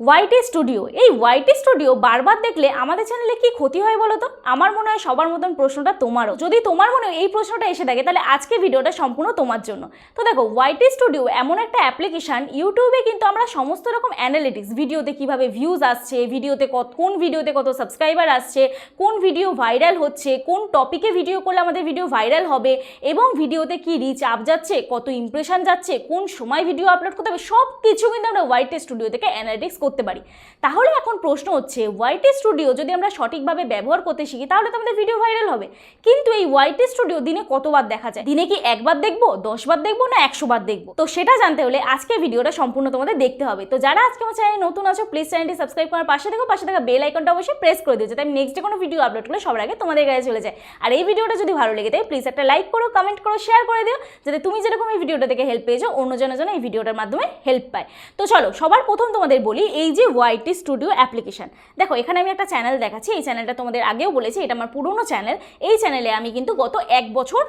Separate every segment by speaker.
Speaker 1: YT studio এই YT studio বারবার দেখলে আমাদের চ্যানেলে কি ক্ষতি হয় বলো তো আমার মনে হয় সবার মতন প্রশ্নটা তোমারও। যদি তোমার মনে এই প্রশ্নটা এসে থাকে, তাহলে আজকে ভিডিওটা সম্পূর্ণ তোমার জন্য। তো দেখো ওয়াইটি স্টুডিও এমন একটা অ্যাপ্লিকেশান ইউটিউবে কিন্তু আমরা সমস্ত রকম অ্যানালিটিক্স ভিডিওতে কীভাবে ভিউজ আসছে ভিডিওতে কত, কোন ভিডিওতে কত সাবস্ক্রাইবার আসছে, কোন ভিডিও ভাইরাল হচ্ছে, কোন টপিকে ভিডিও করলে আমাদের ভিডিও ভাইরাল হবে, এবং ভিডিওতে কি রিচ আপ যাচ্ছে, কত ইমপ্রেশন যাচ্ছে, কোন সময় ভিডিও আপলোড করতে হবে সব কিছু কিন্তু আমরা ওয়াইটি স্টুডিও থেকে অ্যানালিটিক্স করতে পারি। তাহলে এখন প্রশ্ন হচ্ছে ওয়াইটি স্টুডিও যদি আমরা সঠিকভাবে ব্যবহার করতে শিখি, তাহলে তো আমাদের ভিডিও ভাইরাল হবে। কিন্তু এই ওয়াইটি স্টুডিও দিনে কতবার দেখা যায়? দিনে কি একবার দেখব, দশবার দেখব, না একশো বার দেখব? তো সেটা জানতে হলে আজকে ভিডিওটা সম্পূর্ণ তোমাদের দেখতে হবে। তো যারা আজকে আমার চ্যানেলে নতুন আছো প্লিজ চ্যানেলটি সাবস্ক্রাইব করার পাশে দেখো পাশে থাকা বেল আইকনটা অবশ্যই প্রেস করে দিও, যাতে আমি নেক্সট কোনো ভিডিও আপলোড করলে সবার আগে তোমাদের কাছে চলে যায়। আর এই ভিডিওটা যদি ভালো লেগে থাকে প্লিজ একটা লাইক করো কমেন্ট করো শেয়ার করে দিও, যাতে তুমি যেরকম এই ভিডিওটা থেকে হেল্প পেয়েছ অন্যজনের জন্য এই ভিডিওটার মাধ্যমে হেল্প পায়। তো চলো, সবার প্রথম তোমাদের বলি এই যে ওয়াইটি স্টুডিও অ্যাপ্লিকেশান দেখো, এখানে আমি একটা চ্যানেল দেখাচ্ছি। এই চ্যানেলটা তোমাদের আগেও বলেছি, এটা আমার পুরনো চ্যানেল এই চ্যানেলে আমি কিন্তু গত এক বছর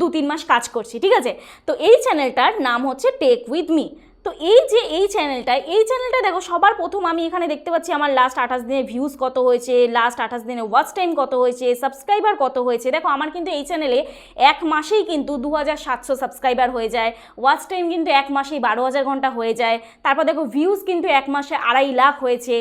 Speaker 1: দু তিন মাস কাজ করছি, ঠিক আছে? তো এই চ্যানেলটার নাম হচ্ছে টেক উইথ মি তো এই যে এই চ্যানেলটা এই চ্যানেলটা দেখো, সবার প্রথম আমি এখানে দেখতে পাচ্ছি আমার লাস্ট আঠাশ দিনে ভিউজ কত হয়েছে লাস্ট আঠাশ দিনে ওয়াচ টাইম কত হয়েছে সাবস্ক্রাইবার কত হয়েছে। দেখো, আমার কিন্তু এই চ্যানেলে এক মাসেই কিন্তু দু হাজার সাতশো সাবস্ক্রাইবার হয়ে যায়। ওয়াচ টাইম কিন্তু এক মাসেই বারো হাজার ঘণ্টা হয়ে যায়। তারপর দেখো ভিউজ কিন্তু এক মাসে আড়াই লাখ হয়েছে।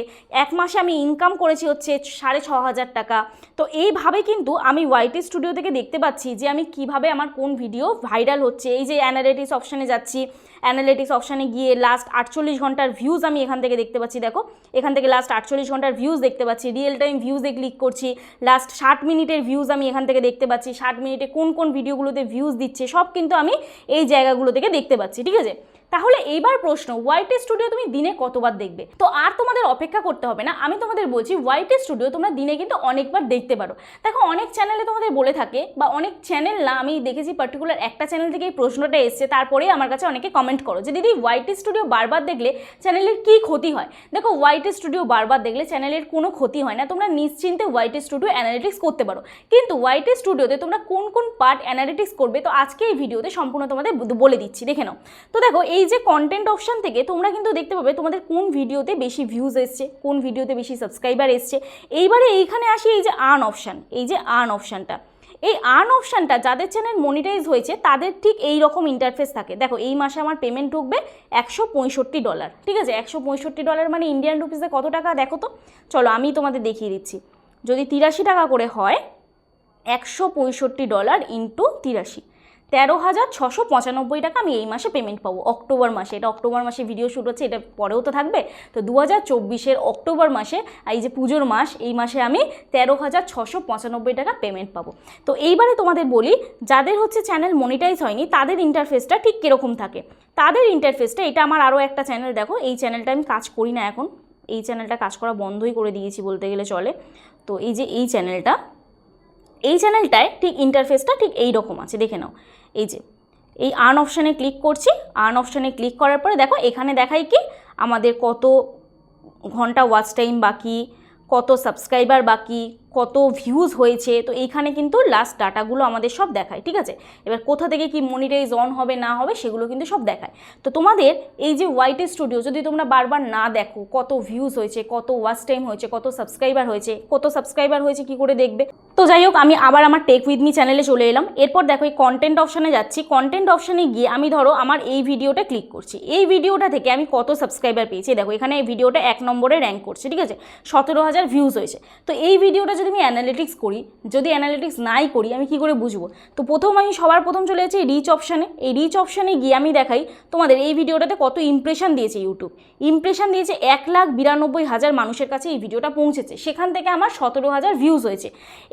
Speaker 1: এক মাসে আমি ইনকাম করেছি হচ্ছে সাড়ে ছ হাজার টাকা। তো এইভাবে কিন্তু আমি ওয়াইটি স্টুডিও থেকে দেখতে পাচ্ছি যে আমি কীভাবে আমার কোন ভিডিও ভাইরাল হচ্ছে। এই যে অ্যানালিটিক্স অপশানে যাচ্ছি অ্যানালিটিক্স অপশানে গিয়ে লাস্ট আটচল্লিশ ঘণ্টার ভিউজ আমি এখান থেকে দেখতে পাচ্ছি, দেখো। এখান থেকে লাস্ট আটচল্লিশ ঘণ্টার ভিউজ দেখতে পাচ্ছি। রিয়েল টাইম ভিউজে ক্লিক করছি। লাস্ট ষাট মিনিটের ভিউজ আমি এখান থেকে দেখতে পাচ্ছি। ষাট মিনিটে কোন কোন ভিডিওগুলোতে ভিউজ দিচ্ছে, সব কিন্তু আমি এই জায়গাগুলো থেকে দেখতে পাচ্ছি, ঠিক আছে? তাহলে এইবার প্রশ্ন ওয়াইটি স্টুডিও তুমি দিনে কতবার দেখবে? তো আর তোমাদের অপেক্ষা করতে হবে না, আমি তোমাদের বলছি ওয়াইটি স্টুডিও তোমরা দিনে কিন্তু অনেকবার দেখতে পারো। দেখো অনেক চ্যানেলে তোমাদের বলে থাকে, বা অনেক চ্যানেল না, আমি দেখেছি পার্টিকুলার একটা চ্যানেল থেকে এই প্রশ্নটা এসছে তারপরেই আমার কাছে অনেকে কমেন্ট করো যে, দিদি ওয়াইটি স্টুডিও বারবার দেখলে চ্যানেলের কি ক্ষতি হয়? দেখো ওয়াইটি স্টুডিও বারবার দেখলে চ্যানেলের কোনো ক্ষতি হয় না, তোমরা নিশ্চিন্তে ওয়াইটি স্টুডিও অ্যানালিটিক্স করতে পারো। কিন্তু ওয়াইটি স্টুডিওতে তোমরা কোন কোন পার্ট অ্যানালিটিক্স করবে, তো আজকে এই ভিডিওতে সম্পূর্ণ তোমাদের বলে দিচ্ছি, দেখে নাও। তো দেখো, এই যে কন্টেন্ট অপশান থেকে তোমরা কিন্তু দেখতে পাবে তোমাদের কোন ভিডিওতে বেশি ভিউজ এসছে, কোন ভিডিওতে বেশি সাবস্ক্রাইবার এসছে। এইবারে এইখানে আসি এই যে আর্ন অপশান এই যে আর্ন অপশানটা এই আর্ন অপশানটা যাদের চ্যানেল মনিটাইজ হয়েছে, তাদের ঠিক এই রকম ইন্টারফেস থাকে। দেখো, এই মাসে আমার পেমেন্ট ঢুকবে একশো পঁয়ষট্টি ডলার ঠিক আছে? একশো পঁয়ষট্টি ডলার মানে ইন্ডিয়ান রুপিসে কত টাকা, দেখো তো। চলো, আমি তোমাদের দেখিয়ে দিচ্ছি। যদি তিরাশি টাকা করে হয়, একশো পঁয়ষট্টি ডলার ইন্টু তিরাশি। তেরো হাজার ছশো পঁচানব্বই টাকা আমি এই মাসে পেমেন্ট পাবো। অক্টোবর মাসে, এটা অক্টোবর মাসে ভিডিও শ্যুট হচ্ছে, এটা পরেও তো থাকবে। তো দু হাজার চব্বিশের অক্টোবর মাসে এই যে পুজোর মাস, এই মাসে আমি তেরো হাজার ছশো পঁচানব্বই টাকা পেমেন্ট পাবো। তো এইবারে তোমাদের বলি, যাদের হচ্ছে চ্যানেল মনিটাইজ হয়নি, তাদের ইন্টারফেসটা ঠিক কীরকম থাকে? তাদের ইন্টারফেসটা এটা আমার আরও একটা চ্যানেল দেখো, এই চ্যানেলটা আমি কাজ করি না এখন। এই চ্যানেলটা কাজ করা বন্ধই করে দিয়েছি বলতে গেলে চলে। তো এই যে এই চ্যানেলটা এই চ্যানেলটায় ঠিক ইন্টারফেসটা ঠিক এই রকম আছে, দেখে নাও। এই যে, এই আর্ন অপশানে ক্লিক করছি, আর্ন অপশানে ক্লিক করার পরে দেখো এখানে দেখাই কি, আমাদের কত ঘণ্টা ওয়াচ টাইম বাকি, কত সাবস্ক্রাইবার বাকি কত ভিউজ হয়েছে, তো এইখানে কিন্তু লাস্ট ডাটাগুলো আমাদের সব দেখায়, ঠিক আছে? এবার কোথা থেকে কি মনিটাইজ অন হবে, না হবে, সেগুলো কিন্তু সব দেখায়। তো তোমাদের এই যে ওয়াইটি স্টুডিও যদি তোমরা বারবার না দেখো কত ভিউজ হয়েছে, কত ওয়াচ টাইম হয়েছে, কত সাবস্ক্রাইবার হয়েছে, কত সাবস্ক্রাইবার হয়েছে কি করে দেখবে? তো যাই হোক, আমি আবার আমার টেক উইথ মি চ্যানেলে চলে এলাম। এরপর দেখো এই কন্টেন্ট অপশানে যাচ্ছি। কন্টেন্ট অপশানে গিয়ে আমি ধরো আমার এই ভিডিওটা ক্লিক করছি। এই ভিডিওটা থেকে আমি কত সাবস্ক্রাইবার পেয়েছি? দেখো, এখানে এই ভিডিওটা এক নম্বরে র্যাঙ্ক করছে, ঠিক আছে? সতেরো হাজার ভিউজ হয়েছে। তো এই ভিডিওটা যদি আমি অ্যানালিটিক্স করি, যদি অ্যানালিটিক্স নাই করি, আমি কি করে বুঝব? তো প্রথম আমি সবার প্রথম চলে যাচ্ছি রিচ অপশানে এই রিচ অপশানে গিয়ে আমি দেখাই তোমাদের এই ভিডিওটাতে কত ইমপ্রেশন দিয়েছে ইউটিউব ইমপ্রেশন দিয়েছে এক লাখ বিরানব্বই হাজার মানুষের কাছে এই ভিডিওটা পৌঁছেছে। সেখান থেকে আমার সতেরো হাজার ভিউজ হয়েছে।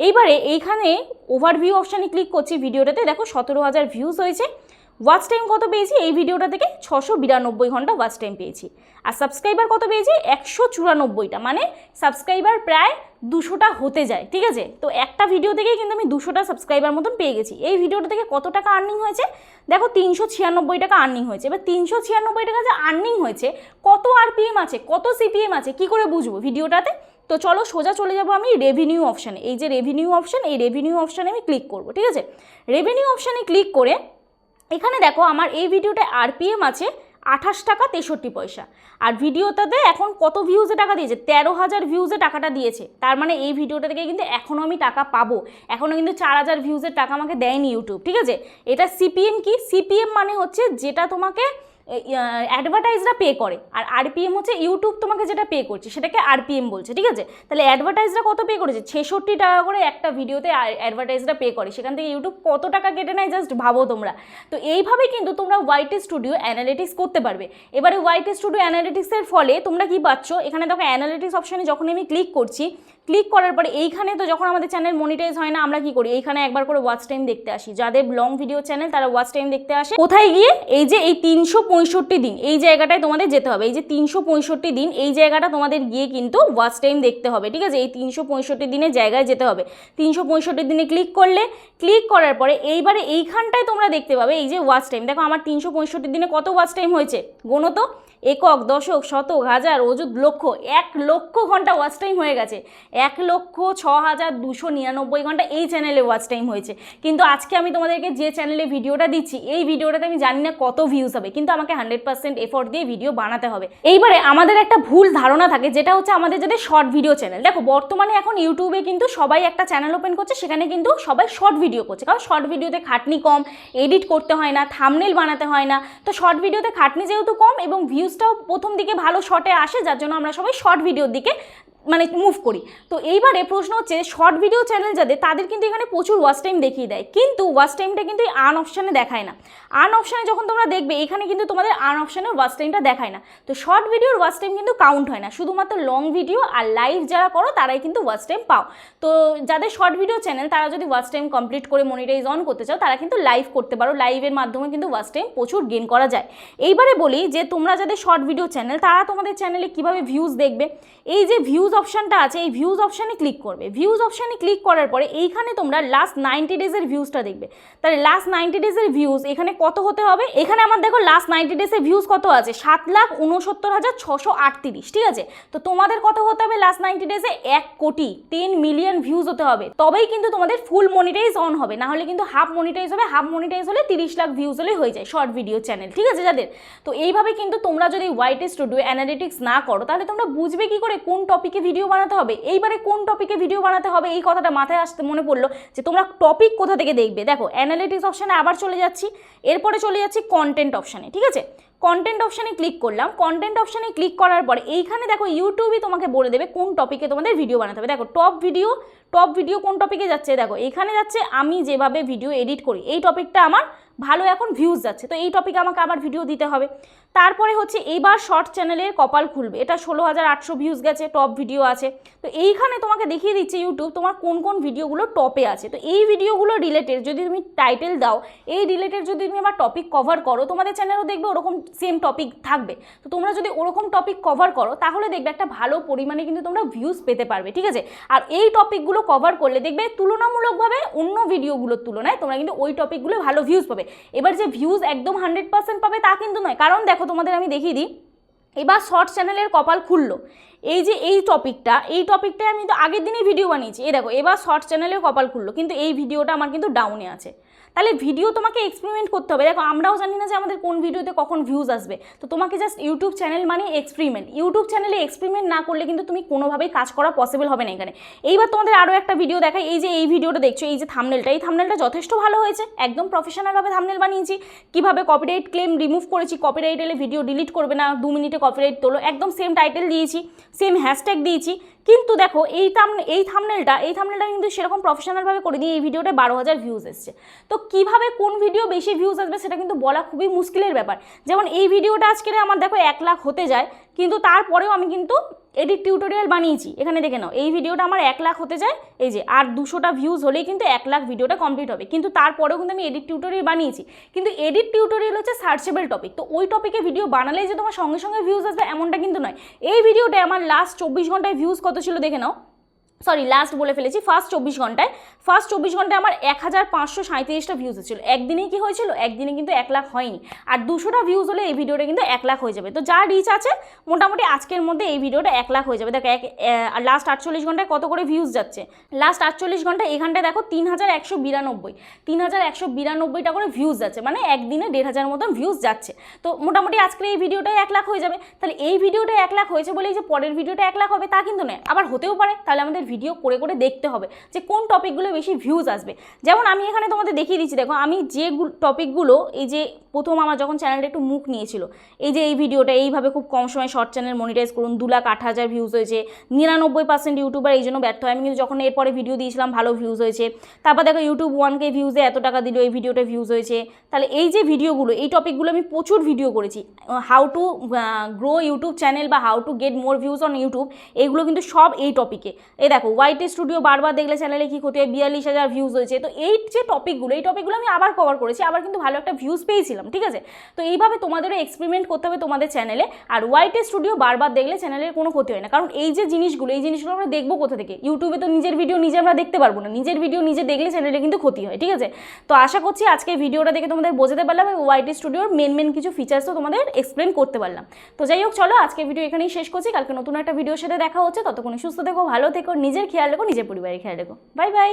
Speaker 1: এইবারে এইখানে ওভারভিউ অপশানে ক্লিক করছি, ভিডিওটাতে দেখো সতেরো হাজার ভিউজ হয়েছে। ওয়াচ টাইম কত পেয়েছি? এই ভিডিওটা থেকে ছশো বিরানব্বই ঘণ্টা ওয়াচ টাইম পেয়েছি। আর সাবস্ক্রাইবার কত পেয়েছি? একশো চুরানব্বইটা। মানে সাবস্ক্রাইবার প্রায় দুশোটা হতে যায়, ঠিক আছে? তো একটা ভিডিও থেকেই কিন্তু আমি দুশোটা সাবস্ক্রাইবার মতন পেয়ে গেছি। এই ভিডিওটা থেকে কত টাকা আর্নিং হয়েছে? দেখো, তিনশো ছিয়ানব্বই টাকা আর্নিং হয়েছে। এবার তিনশো ছিয়ানব্বই টাকা যে আর্নিং হয়েছে, কত আরপিএম আছে, কত সিপিএম আছে, কি করে বুঝব ভিডিওটাতে? তো চলো, সোজা চলে যাব আমি রেভিনিউ অপশানে এই যে রেভিনিউ অপশান এই রেভিনিউ অপশানে আমি ক্লিক করব, ঠিক আছে? রেভিনিউ অপশানে ক্লিক করে এখানে দেখো আমার এই ভিডিওটা আরপিএম আছে আঠাশ টাকা তেষট্টি পয়সা। আর ভিডিওটাতে এখন কত ভিউজে টাকা দিয়েছে? তেরো হাজার ভিউজে টাকাটা দিয়েছে। তার মানে এই ভিডিওটা থেকে কিন্তু এখনও আমি টাকা পাবো। এখনও কিন্তু চার হাজার ভিউজের টাকা আমাকে দেয়নি ইউটিউব ঠিক আছে? এটা সিপিএম কি? সিপিএম মানে হচ্ছে যেটা তোমাকে অ্যাডভার্টাইজরা পে করে। আর আরপিএম হচ্ছে ইউটিউব তোমাকে যেটা পে করছে, সেটাকে আরপিএম বলছে, ঠিক আছে? তাহলে অ্যাডভার্টাইজরা কত পে করেছে? ছেষট্টি টাকা করে একটা ভিডিওতে অ্যাডভার্টাইজরা পে করে। সেখান থেকে ইউটিউব কত টাকা কেটে নেয় জাস্ট ভাবো তোমরা। তো এইভাবে কিন্তু তোমরা ওয়াইটি স্টুডিও অ্যানালিটিক্স করতে পারবে। এবারে ওয়াইটি স্টুডিও অ্যানালিটিক্সের ফলে তোমরা কি পাচ্ছ? এখানে দেখো অ্যানালিটিক্স অপশানে যখন আমি ক্লিক করছি ক্লিক করার পরে এইখানে তো যখন আমাদের চ্যানেল মনিটাইজ হয় না, আমরা কি করি? এইখানে একবার করে ওয়াচ টাইম দেখতে আসি। যাদের লং ভিডিও চ্যানেল তারা ওয়াচ টাইম দেখতে আসে। কোথায় গিয়ে? এই যে এই তিনশো পঁয়ষট্টি দিন, এই জায়গাটায় তোমাদের যেতে হবে। এই যে তিনশো পঁয়ষট্টি দিন, এই জায়গাটা তোমাদের গিয়ে কিন্তু ওয়াচ টাইম দেখতে হবে, ঠিক আছে? এই তিনশো পঁয়ষট্টি দিনের জায়গায় যেতে হবে। তিনশো পঁয়ষট্টি দিনে ক্লিক করলে ক্লিক করার পরে এইবারে এইখানটায় তোমরা দেখতে পাবে এই যে ওয়াচ টাইম দেখো, আমার তিনশো পঁয়ষট্টি দিনে কত ওয়াচ টাইম হয়েছে? গণত, একক, দশক, শতক, হাজার, অযুত, লক্ষ, এক লক্ষ ঘণ্টা ওয়াচ টাইম হয়ে গেছে। এক লক্ষ ছ হাজার দুশো নিরানব্বই ঘণ্টা এই চ্যানেলে ওয়াচ টাইম হয়েছে। কিন্তু আজকে আমি তোমাদেরকে যে চ্যানেলে ভিডিওটা দিচ্ছি, এই ভিডিওটাতে আমি জানি না কত ভিউজ হবে। কিন্তু আমাকে হান্ড্রেড পার্সেন্ট এফোর্ট দিয়ে ভিডিও বানাতে হবে। এইবারে আমাদের একটা ভুল ধারণা থাকে, যেটা হচ্ছে আমাদের যাদের শর্ট ভিডিও চ্যানেল দেখো বর্তমানে এখন ইউটিউবে কিন্তু সবাই একটা চ্যানেল ওপেন করছে, সেখানে কিন্তু সবাই শর্ট ভিডিও করছে। কারণ শর্ট ভিডিওতে খাটনি কম এডিট করতে হয় না থামনেল বানাতে হয় না। তো শর্ট ভিডিওতে খাটনি যেহেতু কম এবং ভিউজটাও প্রথম দিকে ভালো শর্টে আসে, যার জন্য আমরা সবাই শর্ট ভিডিওর দিকে মানে মুভ করি। তো এইবারে প্রশ্ন হচ্ছে শর্ট ভিডিও চ্যানেল যাদের, তাদের কিন্তু এখানে প্রচুর ওয়াচ টাইম দেখিয়ে দেয়। কিন্তু ওয়াচ টাইমটা কিন্তু এই আন অপশানে দেখায় না। আন অপশানে যখন তোমরা দেখবে, এখানে কিন্তু তোমাদের আন অপশানের ওয়াচ টাইমটা দেখায় না। তো শর্ট ভিডিওর ওয়াচ টাইম কিন্তু কাউন্ট হয় না। শুধুমাত্র লং ভিডিও আর লাইভ যারা করো, তারাই কিন্তু ওয়াচ টাইম পাও। তো যাদের শর্ট ভিডিও চ্যানেল তারা যদি ওয়াচ টাইম কমপ্লিট করে মনিটাইজ অন করতে চাও, তারা কিন্তু লাইভ করতে পারো। লাইভের মাধ্যমে কিন্তু ওয়াচ টাইম প্রচুর গেন করা যায়। এইবারে বলি যে, তোমরা যাদের শর্ট ভিডিও চ্যানেল তারা তোমাদের চ্যানেলে কীভাবে ভিউজ দেখবে? এই যে ভিউজ অপশানটা আছে, এই ভিউজ অপশানে ক্লিক করবে। ভিউজ অপশানে ক্লিক করার পরে এইখানে তোমরা লাস্ট নাইনটি ডেজের ভিউজটা দেখবে। তাহলে লাস্ট নাইনটি ডেজের ভিউজ এখানে কত হতে হবে? এখানে আমার দেখো লাস্ট নাইনটি ডেজের ভিউজ কত আছে? সাত লাখ উনসত্তর হাজার ছশো আটত্রিশ, ঠিক আছে? তো তোমাদের কত হতে হবে লাস্ট নাইনটি ডেজে এক কোটি টেন মিলিয়ন ভিউজ হতে হবে। তবেই কিন্তু তোমাদের ফুল মনিটাইজ অন হবে। না হলে কিন্তু হাফ মনিটাইজ হবে হাফ মনিটাইজ হলে তিরিশ লাখ ভিউজ হলে হয়ে যায় শর্ট ভিডিও চ্যানেল ঠিক আছে যাদের? তো এইভাবে কিন্তু তোমরা যদি হোয়াইট স্টুডিও অ্যানালিটিক্স না করো, তাহলে তোমরা বুঝবে কি করে কোন টপিকে ভিডিও বানাতে হবে, এইবারে কোন টপিকে ভিডিও বানাতে হবে, এই কথাটা মাথায় আসতে মনে পড়ল যে তোমরা টপিক কোথা থেকে দেখবে? দেখো অ্যানালিটিক্স অপশানে আবার চলে যাচ্ছি, এরপরে চলে যাচ্ছি কন্টেন্ট অপশানে ঠিক আছে? কন্টেন্ট অপশানে ক্লিক করলাম কন্টেন্ট অপশানে ক্লিক করার পরে এইখানে দেখো ইউটিউবই তোমাকে বলে দেবে কোন টপিকে তোমাদের ভিডিও বানাতে হবে। দেখো টপ ভিডিও টপ ভিডিও কোন টপিকে যাচ্ছে? দেখো, এখানে যাচ্ছে আমি যেভাবে ভিডিও এডিট করি, এই টপিকটা আমার ভালো এখন ভিউজ যাচ্ছে। তো এই টপিকে আমাকে আবার ভিডিও দিতে হবে। তারপরে হচ্ছে এইবার শর্ট চ্যানেলের কপাল খুলবে। এটা ষোলো হাজার আটশো ভিউজ গেছে টপ ভিডিও আছে। তো এইখানে তোমাকে দেখিয়ে দিচ্ছে ইউটিউব তোমার কোন কোন ভিডিওগুলো টপে আছে। তো এই ভিডিওগুলো রিলেটেড যদি তুমি টাইটেল দাও, এই রিলেটেড যদি তুমি আবার টপিক কভার করো, তোমাদের চ্যানেলও দেখবে ওরকম সেম টপিক থাকবে। তো তোমরা যদি ওরকম টপিক কভার করো, তাহলে দেখবে একটা ভালো পরিমাণে কিন্তু তোমরা ভিউজ পেতে পারবে, ঠিক আছে? আর এই টপিকগুলো কভার করলে দেখবে তুলনামূলকভাবে অন্য ভিডিওগুলোর তুলনায় তোমরা কিন্তু ওই টপিকগুলো ভালো ভিউজ পাবে। এবার যে ভিউজ একদম হান্ড্রেড পার্সেন্ট পাবে তা কিন্তু নয়। কারণ দেখো তোমাদের আমি দেখিয়ে দিই, এবার শর্ট চ্যানেলের কপাল খুললো। এই যে এই টপিকটা এই টপিকটায় আমি তো আগের দিনই ভিডিও বানিয়েছি। এই দেখো, এবার শর্ট চ্যানেলের কপাল খুললো। কিন্তু এই ভিডিওটা আমার কিন্তু ডাউনে আছে। তাহলে ভিডিও তোমাকে এক্সপেরিমেন্ট করতে হবে। দেখো, আমরাও জানি না যে আমাদের কোন ভিডিওতে কখন ভিউজ আসবে। তো তোমাকে জাস্ট ইউটিউব চ্যানেল মানে এক্সপেরিমেন্ট ইউটিউব চ্যানেলে এক্সপেরিমেন্ট না করলে কিন্তু তুমি কোনোভাবেই কাজ করা পসিবল হবে না এখানে। এইবার তোমাদের আরও একটা ভিডিও দেখাই। এই যে, এই ভিডিওটা দেখছ, এই যে থামনেলটা এই থামনেলটা যথেষ্ট ভালো হয়েছে। একদম প্রফেশনালভাবে থামনেল বানিয়েছি। কীভাবে কপিরাইট ক্লেম রিমুভ করেছি কপিরাইট এলে ভিডিও ডিলিট করবে না, দু মিনিটে কপিরাইট তোলো। একদম সেম টাইটেল দিয়েছি সেম হ্যাশট্যাগ দিয়েছি। কিন্তু দেখো, এই থাম, এই থামনেলটা এই থামনেলটা কিন্তু সেরকম প্রফেশনালভাবে করে দিয়ে এই ভিডিওটা বারো হাজার ভিউজ এসছে। তো কীভাবে কোন ভিডিও বেশি ভিউজ আসবে সেটা কিন্তু বলা খুবই মুশকিলের ব্যাপার। যেমন এই ভিডিওটা আজকে আমার দেখো এক লাখ হতে যায়, কিন্তু তারপরেও আমি কিন্তু এডিট টিউটোরিয়াল বানিয়েছি। এখানে দেখে নাও, এই ভিডিওটা আমার এক লাখ হতে যায়, এই যে আর দুশোটা ভিউজ হলেই কিন্তু এক লাখ ভিডিওটা কমপ্লিট হবে। কিন্তু তারপরেও কিন্তু আমি এডিট টিউটোরিয়াল বানিয়েছি। কিন্তু এডিট টিউটোরিয়াল হচ্ছে সার্চেবল টপিক তো ওই টপিকে ভিডিও বানালেই যে তোমার সঙ্গে সঙ্গে ভিউজ আসবে এমনটা কিন্তু নয়। এই ভিডিওটায় আমার লাস্ট চব্বিশ ঘন্টায় ভিউজ কত ছিল দেখে নাও। সরি লাস্ট বলে ফেলেছি ফার্স্ট চব্বিশ ঘন্টায়। ফার্স্ট চব্বিশ ঘন্টায় আমার এক হাজার পাঁচশো সাঁত্রিশটা ভিউজ ছিল। একদিনেই কি হয়েছিল? একদিনে কিন্তু এক লাখ হয়নি। আর দুশোটা ভিউজ হলে এই ভিডিওটা কিন্তু এক লাখ হয়ে যাবে। তো যা রিচ আছে, মোটামুটি আজকের মধ্যে এই ভিডিওটা এক লাখ হয়ে যাবে। দেখো, এক আর লাস্ট আটচল্লিশ ঘন্টায় কত করে ভিউজ যাচ্ছে? লাস্ট আটচল্লিশ ঘন্টায় এখানটায় দেখো তিন হাজার একশো বিরানব্বই। তিন হাজার একশো বিরানব্বইটা করে ভিউজ যাচ্ছে। মানে একদিনে দেড় হাজার মতন ভিউজ যাচ্ছে। তো মোটামুটি আজকের এই ভিডিওটাই এক লাখ হয়ে যাবে। তাহলে এই ভিডিওটা এক লাখ হয়েছে বলেই যে পরের ভিডিওটা এক লাখ হবে, তা কিন্তু নয়। আবার হতেও পারে। তাহলে আমাদের ভিডিও করে করে দেখতে হবে যে কোন টপিকগুলো বেশি ভিউজ আসবে। যেমন আমি এখানে তোমাদের দেখিয়ে দিচ্ছি, দেখো আমি যে টপিকগুলো এই যে প্রথম আমার যখন চ্যানেলটা একটু মুখ নিয়েছিল, এই যে এই ভিডিওটা এইভাবে খুব কম সময় শর্ট চ্যানেল মনিটাইজ করুন, দু লাখ আট হাজার ভিউজ হয়েছে, নিরানব্বই পার্সেন্ট ইউটিউবার এই জন্য ব্যর্থ হয়। আমি কিন্তু যখন এরপরে ভিডিও দিয়েছিলাম, ভালো ভিউজ হয়েছে। তারপর দেখো ইউটিউব ওয়ান কে ভিউজে এত টাকা দিল, এই ভিডিওটা ভিউজ হয়েছে। তাহলে এই যে ভিডিওগুলো এই টপিকগুলো আমি প্রচুর ভিডিও করেছি। How to grow YouTube channel বা how to get more views on YouTube এইগুলো কিন্তু সব এই টপিকে এই দেখো হোয়াইট স্টুডিও বারবার দেখলে চ্যানেলে কী ক্ষতি হয়? বিয়াল্লিশ হাজার ভিউজ হয়েছে। তো এই যে টপিকগুলো এই টপিকগুলো আমি আবার কভার করেছি, আবার কিন্তু ভালো একটা ভিউজ পেয়েছিলাম, ঠিক আছে? তো এইভাবে তোমাদেরও এক্সপেরিমেন্ট করতে হবে তোমাদের চ্যানেলে আর হোয়াইট স্টুডিও বারবার দেখলে চ্যানেলের কোনো ক্ষতি হয় না। কারণ এই যে জিনিসগুলো, এই জিনিসগুলো আমরা দেখব কোথা থেকে? ইউটিউবে তো নিজের ভিডিও নিজে আমরা দেখতে পারব না। নিজের ভিডিও নিজে দেখলে চ্যানেলে কিন্তু ক্ষতি হয়, ঠিক আছে? তো আশা করছি আজকে ভিডিওটা দেখে তোমাদের বোঝাতে পারলাম এবং হোয়াইট স্টুডিওর মেন মেন কিছু ফিচার্সও তোমাদের এক্সপ্লেন করতে পারলাম। তো যাই হোক, চলো আজকে ভিডিও এখানেই শেষ করছি। কালকে নতুন একটা ভিডিওর সাথে দেখা হচ্ছে। ততক্ষণ সুস্থ থেকো, ভালো থেকো। নিজের খেয়াল রেখো নিজের পরিবারের খেয়াল রেখো। Bye bye